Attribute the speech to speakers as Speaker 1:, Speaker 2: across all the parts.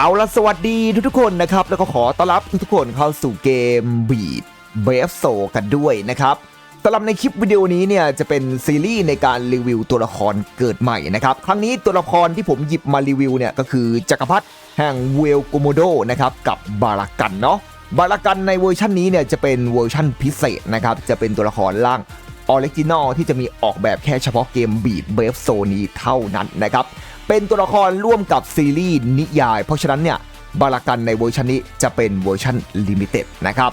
Speaker 1: เอาละสวัสดีทุกๆคนนะครับ แล้วก็ขอต้อนรับทุกๆคนเข้าสู่เกมบีดเบฟโซกันด้วยนะครับสำหรับในคลิปวิดีโอนี้เนี่ยจะเป็นซีรีส์ในการรีวิวตัวละครเกิดใหม่นะครับ ครั้งนี้ตัวละครที่ผมหยิบมารีวิวเนี่ยก็คือจักรพรรดิแห่งเวลโกโมโดนะครับกับบารากันเนาะบารากันในเวอร์ชันนี้เนี่ยจะเป็นเวอร์ชันพิเศษนะครับจะเป็นตัวละครร่างออริจินอลที่จะมีออกแบบแค่เฉพาะเกมบีดเบฟโซนี้เท่านั้นนะครับ เป็นตัวละครร่วมกับซีรีส์นิยาย เพราะฉะนั้นเนี่ยบารากันในเวอร์ชันนี้จะเป็นเวอร์ชันลิมิเต็ดนะครับ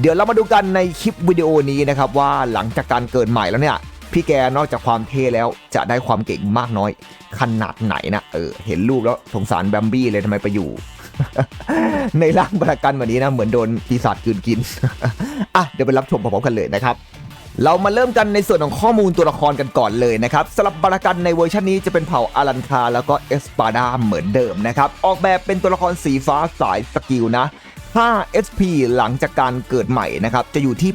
Speaker 1: เดี๋ยวเรามาดูกันในคลิปวิดีโอนี้นะครับว่าหลังจากการเกิดใหม่แล้วเนี่ยพี่แกนอกจากความเท่แล้วจะได้ความเก่งมากน้อยขนาดไหนนะเออเห็นรูปแล้วสงสารแบมบี้เลยทำไมไปอยู่ ในร่างบารากันแบบนี้นะเหมือนโดนปีศาจกืนกินอะเดี๋ยวไปรับชมพร้อมๆกันเลยนะครับ เรามาเริ่มกันในส่วนของข้อมูลตัวละครกันก่อนเลยนะครับสำหรับบารากันในเวอร์ชันนี้จะเป็นเผ่าอารันคาแล้วก็เอสปาดาเหมือนเดิมนะครับออกแบบเป็นตัวละครสีฟ้าสายสกิลนะ 5 SP หลังจากการเกิดใหม่นะครับจะอยู่ที่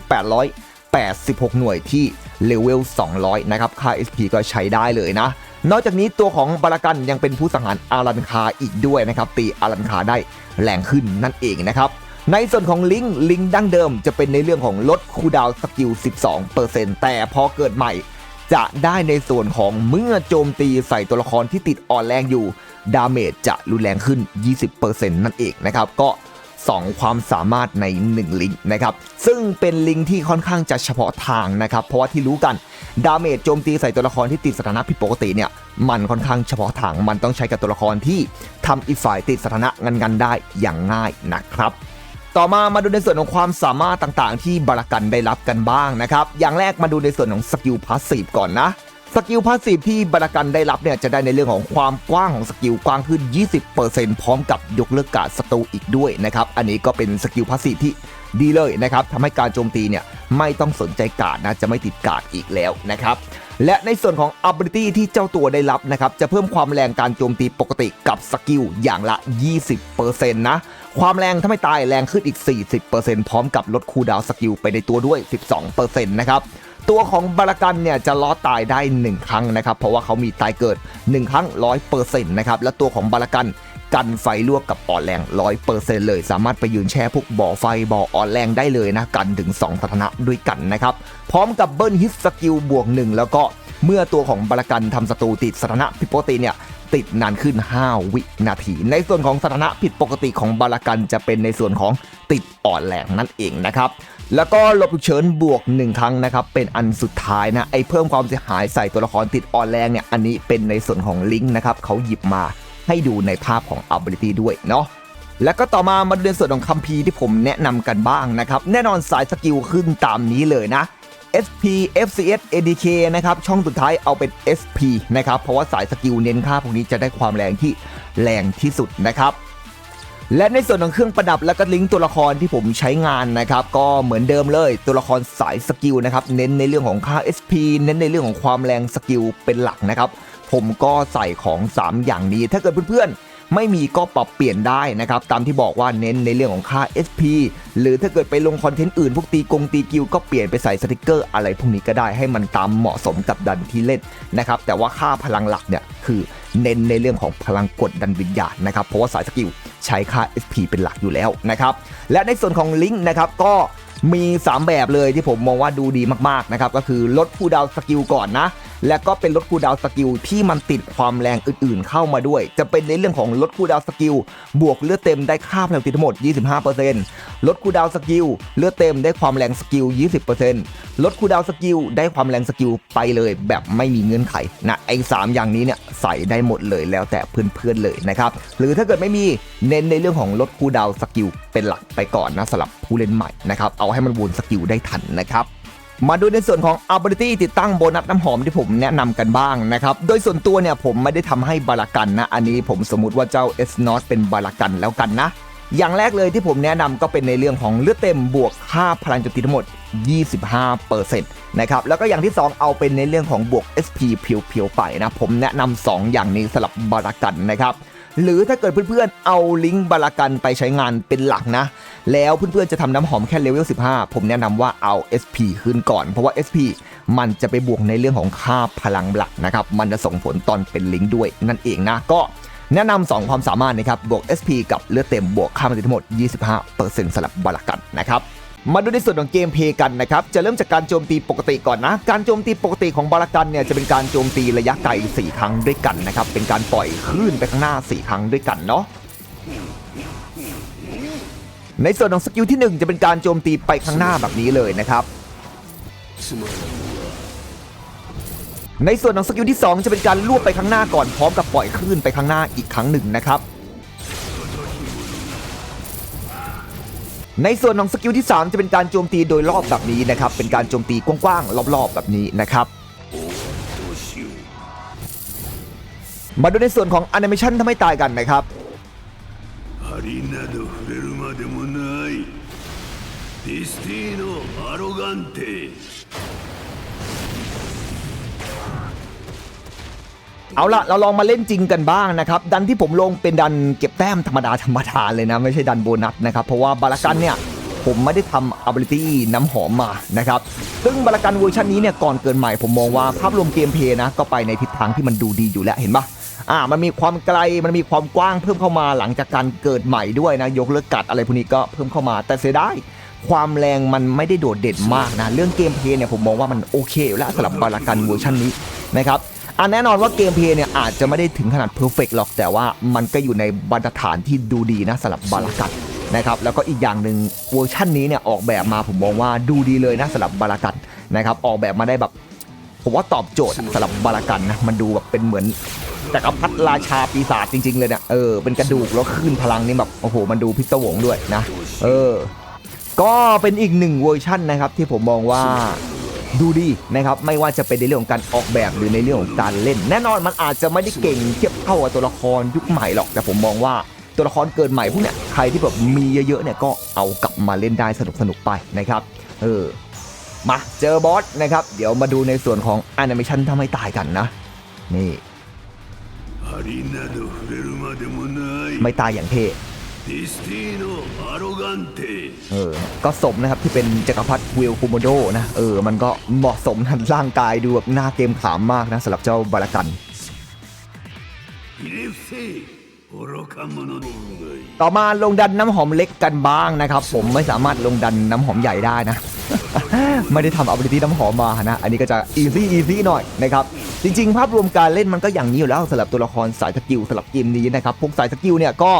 Speaker 1: 886 หน่วยที่เลเวล 200 นะครับค่า SP ก็ใช้ได้เลยนะ นอกจากนี้ตัวของบารากันยังเป็นผู้สังหารอารันคาอีกด้วยนะครับตีอารันคาได้แรงขึ้นนั่นเองนะครับ ในส่วนของลิงก์ลิงก์ดั้งเดิมจะเป็นในเรื่องของลดคูดาวสกิล 12%แต่พอเกิดใหม่ จะได้ในส่วนของเมื่อโจมตีใส่ตัวละครที่ติดอ่อนแรงอยู่ ดาเมจจะรุนแรงขึ้น 20%นั่นเองนะครับ ก็ 2 ความสามารถใน 1 ลิงก์นะครับ ซึ่งเป็นลิงก์ที่ค่อนข้างจะเฉพาะทางนะครับ เพราะว่าที่รู้กัน ดาเมจโจมตีใส่ตัวละครที่ติดสถานะผิดปกติเนี่ย มันค่อนข้างเฉพาะทาง มันต้องใช้กับตัวละครที่ทำอีกฝ่ายติดสถานะงันๆได้อย่างง่ายนะครับ ต่อมามาดูในส่วนของความสามารถต่างๆ ที่บารากันได้รับกันบ้างนะครับ อย่างแรกมาดูในส่วนของสกิลพาสซีฟก่อนนะสกิลพาสซีฟที่บารากันได้รับเนี่ยจะได้ในเรื่องของความกว้างของสกิลกว้างขึ้น 20%พร้อมกับยกเลิกการศัตรูอีกด้วยนะครับ อันนี้ก็เป็นสกิลพาสซีฟที่ ดีเลยนะครับทำให้การโจมตีเนี่ยไม่ต้องสนใจกาดนะจะไม่ติดกาดอีกแล้วนะครับและในส่วนของ ability ที่เจ้าตัวได้รับนะครับจะเพิ่มความแรงการโจมตีปกติกับสกิลอย่างละ 20%นะความแรงถ้าไม่ตายแรงขึ้นอีก 40%พร้อมกับลดคูดาวสกิลไปในตัวด้วย 12%นะครับตัวของบารากันเนี่ยจะล้อตายได้ 1 ครั้งนะครับ เพราะว่าเขามีตายเกิด 1 ครั้ง 100%นะครับและตัวของบารากัน กันไฟลวกกับอ่อนแรง100%เปอร์เซ็นเลย สามารถไปยืนแช่พวกบ่อไฟบ่ออ่อนแรงได้เลยนะกันถึง 2 สถานะด้วยกันนะครับ พร้อมกับเบิ้ลฮิตสกิลบวก 1 แล้วก็เมื่อตัวของบารากันทำศัตรูติดสถานะผิดปกติเนี่ยติดนานขึ้น 5 วินาที ในส่วนของสถานะผิดปกติของบารากันจะเป็นในส่วนของติดอ่อนแรงนั่นเองนะครับ แล้วก็หลบฉุกเฉินบวก 1 ครั้งนะครับ เป็นอันสุดท้ายนะไอเพิ่มความเสียหายใส่ตัวละครติดอ่อนแรงเนี่ยอันนี้เป็นในส่วนของลิงก์นะครับเขาหยิบมา ให้ดูในภาพของ ability ด้วยเนาะแล้วก็ต่อมามาดูในส่วนของคัมภีร์ที่ผมแนะนำกันบ้างนะครับ แน่นอนสายสกิลขึ้นตามนี้เลยนะ SP FCS ADK นะครับ ช่องสุดท้ายเอาเป็น SP นะครับ เพราะว่าสายสกิลเน้นค่าพวกนี้จะได้ความแรงที่แรงที่สุดนะครับและในส่วนของเครื่องประดับและก็ลิงก์ตัวละครที่ผมใช้งานนะครับ ก็เหมือนเดิมเลยตัวละครสายสกิลนะครับ เน้นในเรื่องของค่า SP เน้นในเรื่องของความแรงสกิลเป็นหลักนะครับ ผมก็ใส่ของ 3 อย่างนี้ ถ้าเกิดเพื่อนๆ ไม่มีก็ปรับเปลี่ยนได้นะครับ ตามที่บอกว่าเน้นในเรื่องของค่า SP หรือถ้าเกิดไปลงคอนเทนต์อื่น พวกตีกงตีกิวก็เปลี่ยนไปใส่สติกเกอร์อะไรพวกนี้ก็ได้ให้มันตามเหมาะสมกับดันที่เล่นนะครับ แต่ว่าค่าพลังหลักเนี่ยคือเน้นในเรื่องของพลังกดดันวิญญาณนะครับ เพราะว่าสายสกิลใช้ค่า SP เป็นหลักอยู่แล้วนะครับ และในส่วนของลิงก์นะครับก็มี 3 แบบเลยที่ผมมองว่าดูดีมากๆนะครับก็คือลดคูลดาวสกิลก่อนนะ และก็เป็นลดคูดาวสกิลที่มันติดความแรงอื่นๆ เข้ามาด้วย จะเป็นในเรื่องของลดคูดาวสกิลบวกเลือดเต็มได้ค่าพลังติดทั้งหมด 25%ลดคูดาวสกิลเลือดเต็มได้ความแรงสกิล 20%ลดคูดาวสกิลได้ความแรงสกิลไปเลยแบบไม่มีเงื่อนไขนะไอ้สามอย่างนี้เนี่ยใส่ได้หมดเลยแล้วแต่เพื่อนๆเลยนะครับหรือถ้าเกิดไม่มีเน้นในเรื่องของลดคูดาวสกิลเป็นหลักไปก่อนนะสำหรับผู้เล่นใหม่นะครับเอาให้มันวนสกิลได้ทันนะครับ มาดูในส่วนของ ability ติดตั้งโบนัสน้ำหอมที่ผมแนะนำกันบ้างนะครับ โดยส่วนตัวเนี่ยผมไม่ได้ทำให้บารากันนะ อันนี้ผมสมมติว่าเจ้า S n o t เป็นบารากันแล้วกันนะ อย่างแรกเลยที่ผมแนะนำก็เป็นในเรื่องของเลือดเต็มบวกค่าพลังโจมตีทั้งหมด 25%นะครับ แล้วก็อย่างที่ 2 เอาเป็นในเรื่องของบวก SP เพียวๆไปนะ ผมแนะนำ2อย่างนี้สำหรับบารากันนะครับ หรือถ้าเกิดเพื่อนๆเอาลิงก์บารากันไปใช้งานเป็นหลักนะ แล้วเพื่อนๆจะทำน้ำหอมแค่เลเวล 15 ผมแนะนำว่าเอา SP ขึ้นก่อน เพราะว่า SP มันจะไปบวกในเรื่องของค่าพลังหลักนะครับ มันจะส่งผลตอนเป็นลิงก์ด้วยนั่นเองนะ ก็แนะนำ2ความสามารถนะครับ บวก SP กับเลือดเต็มบวกค่ามันทั้งหมด 25%สำหรับบาลากันนะครับมาดูในส่วนของเกมเพย์กันนะครับ จะเริ่มจากการโจมตีปกติก่อนนะ การโจมตีปกติของบาลากันเนี่ยจะเป็นการโจมตีระยะไกล 4 ครั้งด้วยกันนะครับ เป็นการปล่อยคลื่นไปข้างหน้า 4 ครั้งด้วยกันเนาะ ในส่วนของสกิลที่ 1 จะเป็นการโจมตีไปข้างหน้าแบบนี้เลยนะครับในส่วนของสกิลที่ 2 จะเป็นการลวบไปข้างหน้าก่อนพร้อมกับปล่อยคลื่นไปข้างหน้าอีกครั้งหนึ่งนะครับ ในส่วนของสกิลที่ 3 จะเป็นการโจมตีโดยรอบแบบนี้นะครับ เป็นการโจมตีกว้างๆรอบๆแบบนี้นะครับ มาดูในส่วนของแอนิเมชันทำให้ตายกันนะครับ
Speaker 2: までもないディスティーノ・アロガンテ
Speaker 1: เอาละเราลองมาเล่นจริงกันบ้างนะครับ ดันที่ผมลงเป็นดันเก็บแต้มธรรมดาธรรมดาเลยนะ ไม่ใช่ดันโบนัสนะครับ เพราะว่าบาลากันเนี่ย ผมไม่ได้ทำ ability น้ำหอมมานะครับ ซึ่งบาลากันเวอร์ชันนี้เนี่ยก่อนเกินใหม่ผมมองว่าภาพรวมเกมเพลย์นะ ก็ไปในทิศทางที่มันดูดีอยู่แล้วเห็นปะ อ่ามันมีความไกลมันมีความกว้างเพิ่มเข้ามาหลังจากการเกิดใหม่ด้วยนะยกเลิกกัดอะไรพวกนี้ก็เพิ่มเข้ามาแต่เสียดายความแรงมันไม่ได้โดดเด่นมากนะ เรื่องเกมเพลย์เนี่ยผมมองว่ามันโอเคอยู่แล้วสำหรับบาลากันเวอร์ชันนี้นะครับอันแน่นอนว่าเกมเพลย์เนี่ยอาจจะไม่ได้ถึงขนาดเพอร์เฟกหรอกแต่ว่ามันก็อยู่ในบรรทฐานที่ดูดีนะสำหรับบาลากัดนะครับแล้วก็อีกอย่างหนึ่งเวอร์ชันนี้เนี่ยออกแบบมาผมมองว่าดูดีเลยนะสำหรับบาลากัดนะครับออกแบบมาได้แบบ ผมว่าตอบโจทย์สำหรับบาลากันนะมันดูแบบเป็นเหมือนแต่กพัดราชาปีศาจจริง ๆ เลยเนี่ยเออเป็นกระดูกแล้วขึ้นพลังนี่แบบโอ้โหมันดูพิศวงด้วยนะ เออ ก็เป็นอีกหนึ่งเวอร์ชันนะครับ ที่ผมมองว่าดูดีนะครับไม่ว่าจะเป็นในเรื่องของการออกแบบหรือในเรื่องของการเล่น แน่นอนมันอาจจะไม่ได้เก่งเทียบเท่ากับตัวละครยุคใหม่หรอก แต่ผมมองว่าตัวละครเกิดใหม่พวกเนี้ยใครที่แบบมีเยอะๆเนี่ยก็เอากลับมาเล่นได้สนุกๆไปนะครับเออ มาเจอบอสนะครับ เดี๋ยวมาดูในส่วนของแอนิเมชันทำให้ตายกันนะ นี่ ไม่ตายอย่างเท่เออ ก็สมนะครับที่เป็นจักรพรรดิวิลคูโมโดนะ เออ มันก็เหมาะสมทันร่างกายดูแบบหน้าเกมขามมากนะสำหรับเจ้าบาลกัน ต่อมาลงดันน้ำหอมเล็กกันบ้างนะครับ ผมไม่สามารถลงดันน้ำหอมใหญ่ได้นะไม่ได้ทำ ability น้ำหอมมานะ อันนี้ก็จะ easy easy หน่อยนะครับ จริงๆ ภาพรวมการเล่นมันก็อย่างนี้อยู่แล้วสำหรับตัวละครสายสกิลสำหรับเกมนี้นะครับพวกสายสกิลเนี่ยก็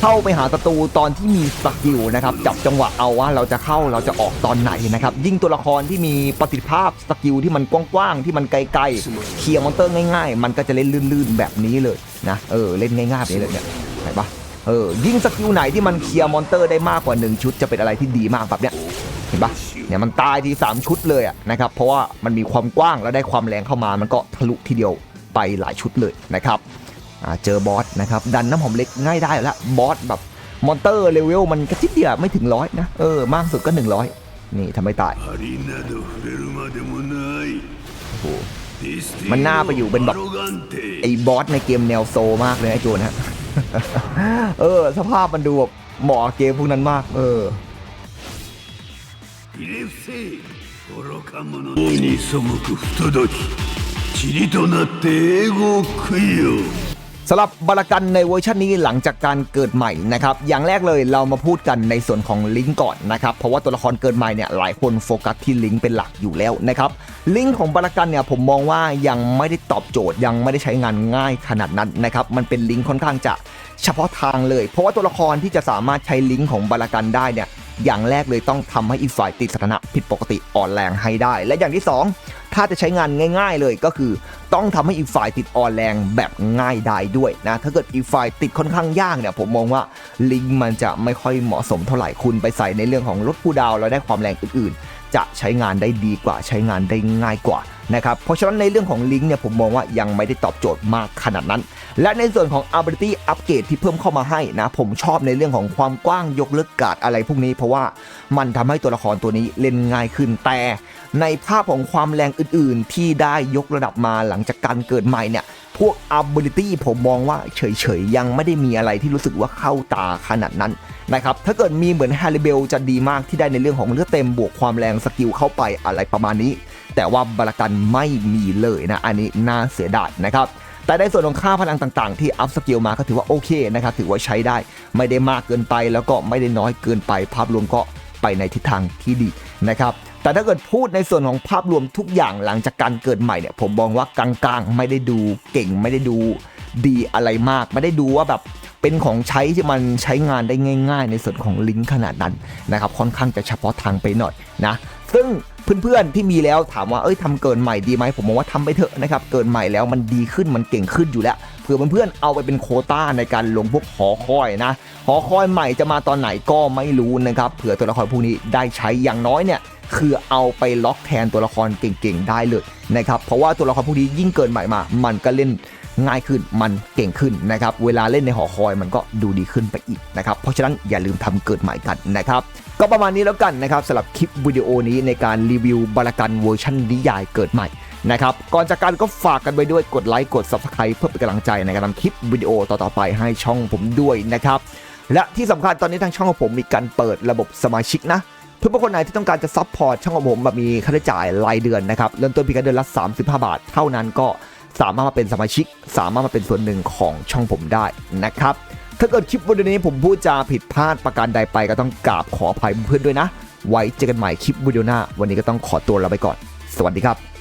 Speaker 1: เข้าไปหาศัตรูตอนที่มีสกิลนะครับจับจังหวะเอาว่าเราจะเข้าเราจะออกตอนไหนนะครับยิ่งตัวละครที่มีประสิทธิภาพสกิลที่มันกว้างๆที่มันไกลๆเคลียร์มอนเตอร์ง่าย ๆ มันก็จะเล่นลื่นๆแบบนี้เลยนะเออเล่นง่ายๆแบบนี้เลยเนี่ยเห็นปะเออยิ่งสกิลไหนที่มันเคลียร์มอนเตอร์ได้มากกว่าหนึ่งชุดจะเป็นอะไรที่ดีมากแบบเนี้ย เห็นปะเนี่ยมันตายที3ชุดเลยอะนะครับเพราะว่ามันมีความกว้างแล้วได้ความแรงเข้ามา มันก็ทะลุทีเดียวไปหลายชุดเลยนะครับเจอบอสนะครับดันน้ำหอมเล็กง่ายได้แล้วบอสแบบมอนเตอร์เลเวลมันกระชิบเดียวไม่ถึงร้อยนะเออมากสุดก็ 100 นี่ทำไมตายโมันน่าไปอยู่เป็นแบบไอ้บอสในเกมแนวโซมากเลยไอ้โจนฮะเออ สภาพมันดูแบบเหมาะเกมพวกนั้นมาก เออ
Speaker 2: ひれ伏せ愚か者王に背く不届き塵となって英語を食いよ
Speaker 1: สำหรับบารากันในเวอร์ชันนี้หลังจากการเกิดใหม่นะครับ อย่างแรกเลยเรามาพูดกันในส่วนของลิงก์ก่อนนะครับ เพราะว่าตัวละครเกิดใหม่เนี่ยหลายคนโฟกัสที่ลิงก์เป็นหลักอยู่แล้วนะครับ ลิงก์ของบารากันเนี่ยผมมองว่ายังไม่ได้ตอบโจทย์ ยังไม่ได้ใช้งานง่ายขนาดนั้นนะครับ มันเป็นลิงก์ค่อนข้างจะเฉพาะทางเลย เพราะว่าตัวละครที่จะสามารถใช้ลิงก์ของบารากันได้เนี่ย อย่างแรกเลยต้องทำให้อีกฝ่ายติดสถานะผิดปกติอ่อนแรงให้ได้ และอย่างที่สองถ้าจะใช้งานง่าย ๆ เลยก็คือ ต้องทำให้อีกฝ่ายติดอ่อนแรงแบบง่ายได้ด้วยนะถ้าเกิดอีกฝ่ายติดค่อนข้างยากเนี่ยผมมองว่าลิงก์มันจะไม่ค่อยเหมาะสมเท่าไหร่คุณไปใส่ในเรื่องของลดคูลดาวแล้วได้ความแรงอื่นๆ จะใช้งานได้ดีกว่าใช้งานได้ง่ายกว่า นะครับ เพราะฉะนั้นในเรื่องของลิงก์เนี่ยผมมองว่ายังไม่ได้ตอบโจทย์มากขนาดนั้น และในส่วนของ ability upgrade ที่เพิ่มเข้ามาให้นะ ผมชอบในเรื่องของความกว้างยกเลิกการ์ดอะไรพวกนี้ เพราะว่ามันทำให้ตัวละครตัวนี้เล่นง่ายขึ้นแต่ ในภาพของความแรงอื่น ๆ ที่ได้ยกระดับมาหลังจากการเกิดใหม่เนี่ยพวก ability ผมมองว่าเฉยๆ ยังไม่ได้มีอะไรที่รู้สึกว่าเข้าตาขนาดนั้นนะครับ ถ้าเกิดมีเหมือนฮาริเบลจะดีมากที่ได้ในเรื่องของเลือดเต็มบวกความแรงสกิลเข้าไปอะไรประมาณนี้ แต่ว่าบารากันไม่มีเลยนะ อันนี้น่าเสียดายนะครับแต่ในส่วนของค่าพลังต่างๆ ที่อัพสกิลมาก็ถือว่าโอเคนะครับ ถือว่าใช้ได้ไม่ได้มากเกินไปแล้วก็ไม่ได้น้อยเกินไป ภาพรวมก็ไปในทิศทางที่ดีนะครับแต่ถ้าเกิดพูดในส่วนของภาพรวมทุกอย่างหลังจากการเกิดใหม่เนี่ยผมมองว่ากลางๆ ไม่ได้ดูเก่งไม่ได้ดูดีอะไรมาก ไม่ได้ดูว่าแบบเป็นของใช้ที่มันใช้งานได้ง่าย ๆ ในส่วนของลิงก์ขนาดนั้นนะครับค่อนข้างจะเฉพาะทางไปหน่อยนะ ซึ่งเพื่อนๆที่มีแล้วถามว่าเอ้ยทำเกินใหม่ดีไหมผมมองว่าทำไปเถอะนะครับเกินใหม่แล้วมันดีขึ้นมันเก่งขึ้นอยู่แล้วเผื่อเพื่อนๆเอาไปเป็นโคต้าในการลงพวกหอคอยนะหอคอยใหม่จะมาตอนไหนก็ไม่รู้นะครับเผื่อตัวละครพวกนี้ได้ใช้อย่างน้อยเนี่ย คือเอาไปล็อกแทนตัวละครเก่งๆ ได้เลยนะครับเพราะว่าตัวละครพวกนี้ยิ่งเกินใหม่มา มันก็เล่นง่ายขึ้นมันเก่งขึ้นนะครับเวลาเล่นในหอคอยมันก็ดูดีขึ้นไปอีกนะครับเพราะฉะนั้นอย่าลืมทำเกิดใหม่กันนะครับก็ประมาณนี้แล้วกันนะครับสำหรับคลิปวิดีโอนี้ในการรีวิวบารากันเวอร์ชันนิยายเกิดใหม่นะครับก่อนจากการก็ฝากกันไปด้วยกดไลค์กด Subscribe เพื่อเป็นกำลังใจในการทำคลิปวิดีโอต่อๆไปให้ช่องผมด้วยนะครับและที่สำคัญตอนนี้ทางช่องของผมมีการเปิดระบบสมาชิกนะ เพื่อนๆคนไหนที่ต้องการจะซัพพอร์ตช่องของผมแบบมีค่าใช้จ่ายรายเดือนนะครับเริ่มต้นเพียงแค่เดือนละ 35 บาท เท่านั้นก็สามารถมาเป็นสมาชิก สามารถมาเป็นส่วนหนึ่งของช่องผมได้นะครับถ้าเกิดคลิปวิดีโอนี้ผมพูดจาผิดพลาดประการใดไปก็ต้องกราบขออภัยเพื่อนๆด้วยนะ ไว้เจอกันใหม่คลิปวิดีโอหน้า วันนี้ก็ต้องขอตัวลาไปก่อน สวัสดีครับ